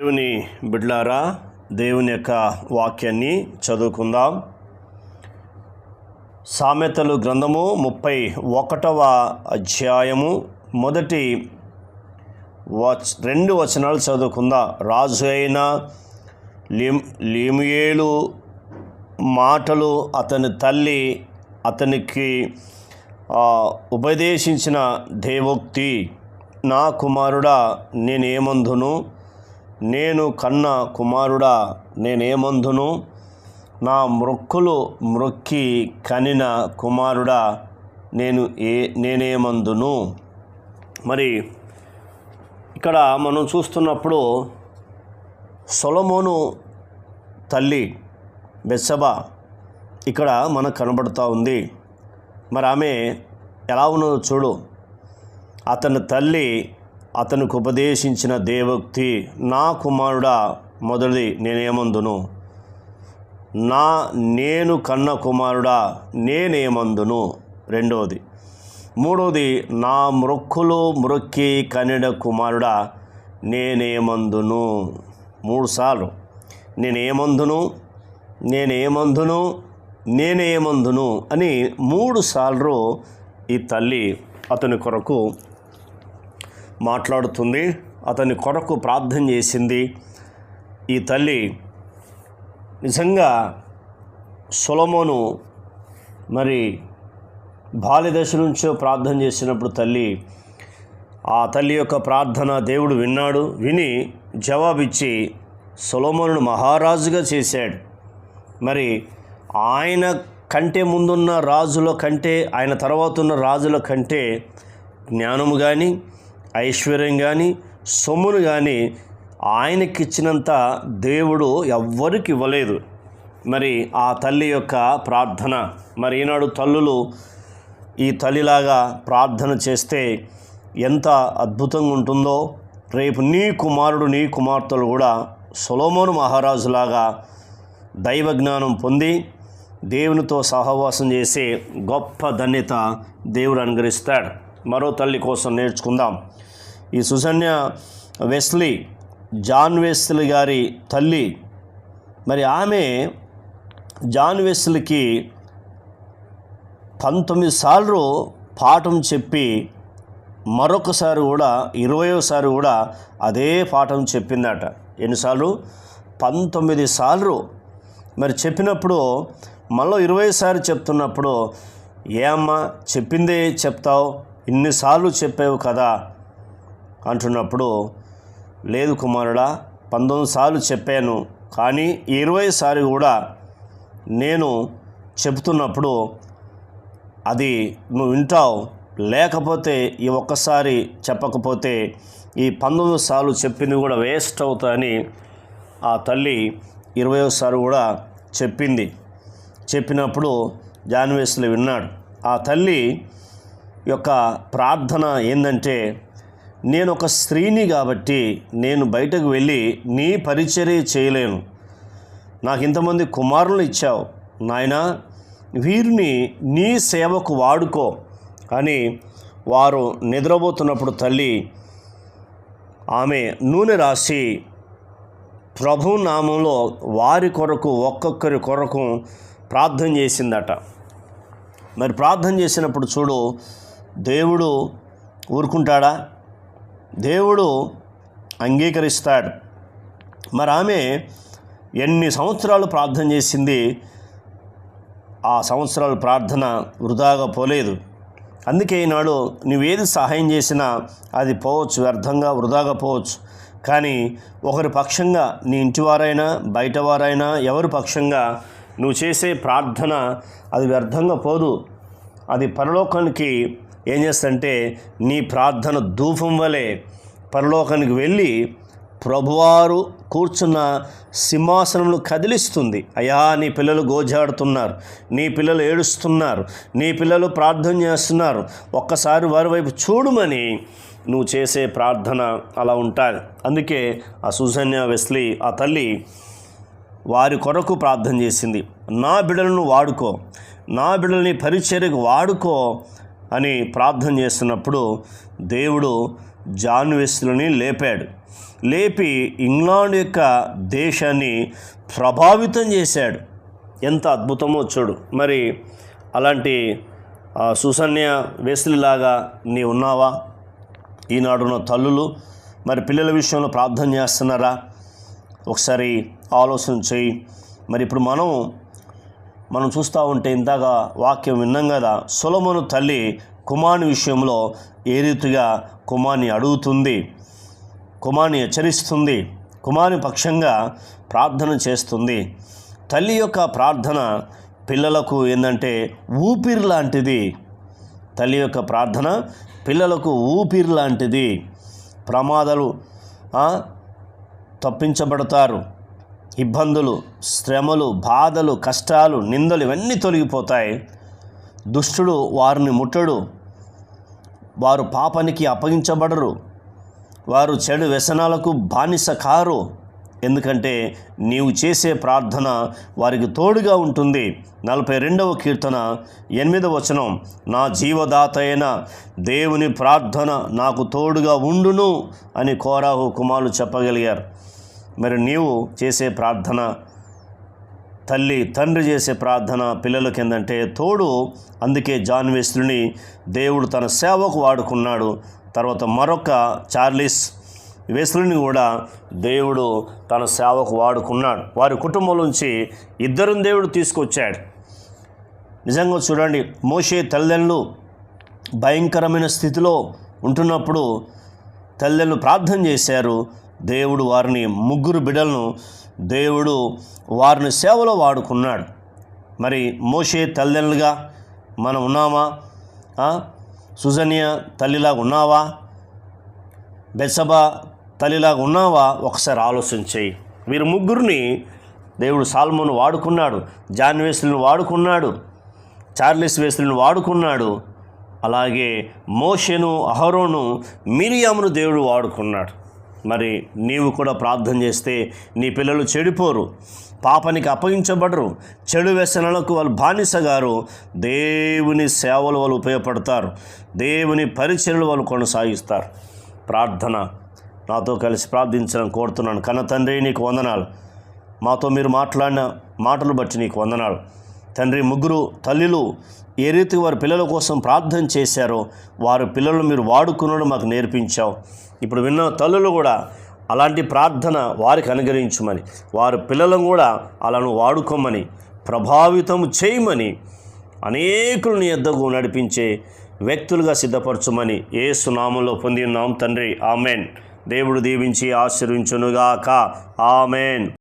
దేవుని బిడ్లారా దేవుని యొక్క వాక్యాన్ని చదువుకుందాం. సామెతలు గ్రంథము ముప్పై ఒకటవ అధ్యాయము మొదటి వచ్ రెండు వచనాలు చదువుకుందాం. రాజు అయిన లిమ్ లిమియేలు మాటలు అతని తల్లి అతనికి ఉపదేశించిన దేవోక్తి నా కుమారుడా నేనేమందును? నేను కన్న కుమారుడా నేనేమందును? నా మృక్కులు మ్రొక్కి కనిన కుమారుడా నేను ఏ నేనేమందును? మరి ఇక్కడ మనం చూస్తున్నప్పుడు సొలమోను తల్లి బెస్సబ ఇక్కడ మనకు కనబడుతూ ఉంది. మరి ఆమె ఎలా ఉన్నదో చూడు. అతని తల్లి అతనికి ఉపదేశించిన దేవోక్తి నా కుమారుడా మొదటిది నేనేమందును? నా నేను కన్న కుమారుడా నేనేమందును? రెండవది. మూడవది నా మృక్కులు మృక్కి కనిడ కుమారుడా నేనేమందును? మూడుసార్లు. నేనేమందును? నేనేమందును? నేనేమందును? అని మూడు సార్లు ఈ తల్లి అతని కొరకు మాట్లాడుతుంది. అతని కొరకు ప్రార్థన చేసింది. ఈ తల్లి నిజంగా సొలమోను మరి బాల్యదశ నుంచో ప్రార్థన చేసినప్పుడు తల్లి ఆ తల్లి యొక్క ప్రార్థన దేవుడు విన్నాడు విని జవాబిచ్చి సొలమోనును మహారాజుగా చేశాడు. మరి ఆయన కంటే ముందున్న రాజుల కంటే ఆయన తర్వాత ఉన్న రాజుల కంటే జ్ఞానము కానీ ఐశ్వర్యం కానీ సొమ్మును కానీ ఆయనకిచ్చినంత దేవుడు ఎవ్వరికి ఇవ్వలేదు మరి ఆ తల్లి యొక్క ప్రార్థన మరి ఈనాడు తల్లులు ఈ తల్లిలాగా ప్రార్థన చేస్తే ఎంత అద్భుతంగా ఉంటుందో రేపు నీ కుమారుడు నీ కుమార్తెలు కూడా సొలోమోను మహారాజులాగా దైవ జ్ఞానం పొంది దేవునితో సహవాసం చేసే గొప్ప ధన్యత దేవుడు అనుగ్రహిస్తాడు. మరో తల్లి కోసం నేర్చుకుందాం. ఈ సుజన్య వెస్లీ జాన్ వెస్లీ గారి తల్లి. మరి ఆమె జాన్ వెస్లీకి పంతొమ్మిది సార్లు పాఠం చెప్పి మరొకసారి కూడా ఇరవయోసారి కూడా అదే పాఠం చెప్పిందట. ఎన్నిసార్లు? పంతొమ్మిది సార్లు. మరి చెప్పినప్పుడు మళ్ళీ ఇరవైసారి చెప్తున్నప్పుడు ఏమ్మా చెప్పిందే చెప్తావు ఇన్నిసార్లు చెప్పావు కదా అంటున్నప్పుడు లేదు కుమారుడా పంతొమ్మిది సార్లు చెప్పాను కానీ ఈ ఇరవైసారి కూడా నేను చెబుతున్నప్పుడు అది నువ్వు వింటావు. లేకపోతే ఈ ఒక్కసారి చెప్పకపోతే ఈ పంతొమ్మిది సార్లు చెప్పింది కూడా వేస్ట్ అవుతాయని ఆ తల్లి ఇరవయోసారి కూడా చెప్పింది. చెప్పినప్పుడు జాన్వేసులు విన్నాడు. ఆ తల్లి యొక్క ప్రార్థన ఏంటంటే నేను ఒక స్త్రీని కాబట్టి నేను బయటకు వెళ్ళి నీ పరిచర్య చేయలేను. నాకు ఇంతమంది కుమారులు ఇచ్చావు. నాయనా వీరిని నీ సేవకు వాడుకో. అని వారు నిద్రపోతున్నప్పుడు తల్లి ఆమె నూనె రాసి ప్రభు నామంలో వారి కొరకు ఒక్కొక్కరి కొరకు ప్రార్థన చేసిందట. మరి ప్రార్థన చేసినప్పుడు చూడు దేవుడు ఊరుకుంటాడా? దేవుడు అంగీకరిస్తాడు. మరి ఆమె ఎన్ని సంవత్సరాలు ప్రార్థన చేసింది? ఆ సంవత్సరాల ప్రార్థన వృధాగా పోలేదు. అందుకే ఈనాడు నువ్వేది సహాయం చేసినా అది పోవచ్చు వ్యర్థంగా వృధాగా పోవచ్చు. కానీ ఒకరి పక్షంగా నీ ఇంటివారైనా బయటవారైనా ఎవరి పక్షంగా నువ్వు చేసే ప్రార్థన అది వ్యర్థంగా పోదు. అది పరలోకానికి ఏం చేస్తంటే నీ ప్రార్థన ధూపం వలె పరలోకానికి వెళ్ళి ప్రభువారు కూర్చున్న సింహాసనంలో కదిలిస్తుంది. అయ్యా నీ పిల్లలు గోజాడుతున్నారు. నీ పిల్లలు ఏడుస్తున్నారు. నీ పిల్లలు ప్రార్థన చేస్తున్నారు. ఒక్కసారి వారి వైపు చూడమని నువ్వు చేసే ప్రార్థన అలా ఉంటుంది. అందుకే ఆ సుజన్య వెస్లీ ఆ తల్లి వారి కొరకు ప్రార్థన చేసింది. నా బిడ్డలను వాడుకో. నా బిడ్డల్ని పరిచర్యకు వాడుకో. అని ప్రార్థన చేస్తున్నప్పుడు దేవుడు జాన్ వెస్లీని లేపాడు. లేపి ఇంగ్లాండ్ యొక్క దేశాన్ని ప్రభావితం చేశాడు. ఎంత అద్భుతమో చూడు. మరి అలాంటి సుసన్య వెస్లీలాగా నీ ఉన్నావా? ఈనాడున్న తల్లులు మరి పిల్లల విషయంలో ప్రార్థన చేస్తున్నారా? ఒకసారి ఆలోచన చేయి మరి ఇప్పుడు మనం మనం చూస్తూ ఉంటే ఇందాక వాక్యం విన్నాం కదా సులమును తల్లి కుమారుని విషయంలో ఏ రీతిగా కుమార్ని అడుగుతుంది కుమార్ని హెచ్చరిస్తుంది కుమారుని పక్షంగా ప్రార్థన చేస్తుంది. తల్లి యొక్క ప్రార్థన పిల్లలకు ఏంటంటే ఊపిరి లాంటిది. తల్లి యొక్క ప్రార్థన పిల్లలకు ఊపిరి లాంటిది. ప్రమాదాలు తప్పించబడతారు. ఇబ్బందులు శ్రమలు బాధలు కష్టాలు నిందలు ఇవన్నీ తొలగిపోతాయి. దుష్టుడు వారిని ముట్టడు. వారు పాపానికి అప్పగించబడరు. వారు చెడు వ్యసనాలకు బానిస కారు. ఎందుకంటే నీవు చేసే ప్రార్థన వారికి తోడుగా ఉంటుంది. నలభై రెండవ కీర్తన ఎనిమిదవ వచనం నా జీవదాత అయిన దేవుని ప్రార్థన నాకు తోడుగా ఉండును అని కోరాహు కుమారులు చెప్పగలిగారు. మరి నీవు చేసే ప్రార్థన తల్లి తండ్రి చేసే ప్రార్థన పిల్లలకి ఏంటంటే తోడు. అందుకే జాన్ వెస్లుని దేవుడు తన సేవకు వాడుకున్నాడు. తర్వాత మరొక చార్లిస్ వెస్లుని కూడా దేవుడు తన సేవకు వాడుకున్నాడు. వారి కుటుంబం నుంచి ఇద్దరిని దేవుడు తీసుకొచ్చాడు. నిజంగా చూడండి మోషే తల్లిదండ్రులు భయంకరమైన స్థితిలో ఉంటున్నప్పుడు తల్లిదండ్రులు ప్రార్థన చేశారు. దేవుడు వారిని ముగ్గురు బిడ్డలను దేవుడు వారిని సేవలో వాడుకున్నాడు. మరి మోషే తల్లిదండ్రులుగా మనం ఉన్నామా? సుజన్య తల్లిలాగా ఉన్నావా? బెసబా తల్లిలాగా ఉన్నావా? ఒకసారి ఆలోచన చేయి. వీరు ముగ్గురిని దేవుడు సాల్మోను వాడుకున్నాడు జాన్ వేసులను వాడుకున్నాడు చార్లెస్ వేసులను వాడుకున్నాడు అలాగే మోషెను అహరోను మిరియామును దేవుడు వాడుకున్నాడు. మరి నీవు కూడా ప్రార్థన చేస్తే నీ పిల్లలు చెడిపోరు పాపానికి అప్పగించబడరు. చెడు వ్యసనలకు వాళ్ళు బానిసగారు. దేవుని సేవలు వాళ్ళు ఉపయోగపడతారు. దేవుని పరిచయలు వాళ్ళు కొనసాగిస్తారు. ప్రార్థన. నాతో కలిసి ప్రార్థించడం కోరుతున్నాను. కన్న తండ్రి నీకు వందనాలు. మాతో మీరు మాట్లాడిన మాటలు బట్టి నీకు వందనాలు. తండ్రి ముగ్గురు తల్లులు ఏ రీతి వారి పిల్లల కోసం ప్రార్థన చేశారో వారి పిల్లలు మీరు వాడుకున్నాడు మాకు నేర్పించావు. ఇప్పుడు విన్న తల్లులు కూడా అలాంటి ప్రార్థన వారికి అనుగ్రహించమని వారి పిల్లలను కూడా అలాను వాడుకోమని ప్రభావితం చేయమని అనేకులను ఎద్దకు నడిపించే వ్యక్తులుగా సిద్ధపరచమని ఏ సునామంలో పొంది ఉన్నాం తండ్రి. ఆమెన్. దేవుడు దీవించి ఆశీర్వించునుగాక. ఆమెన్.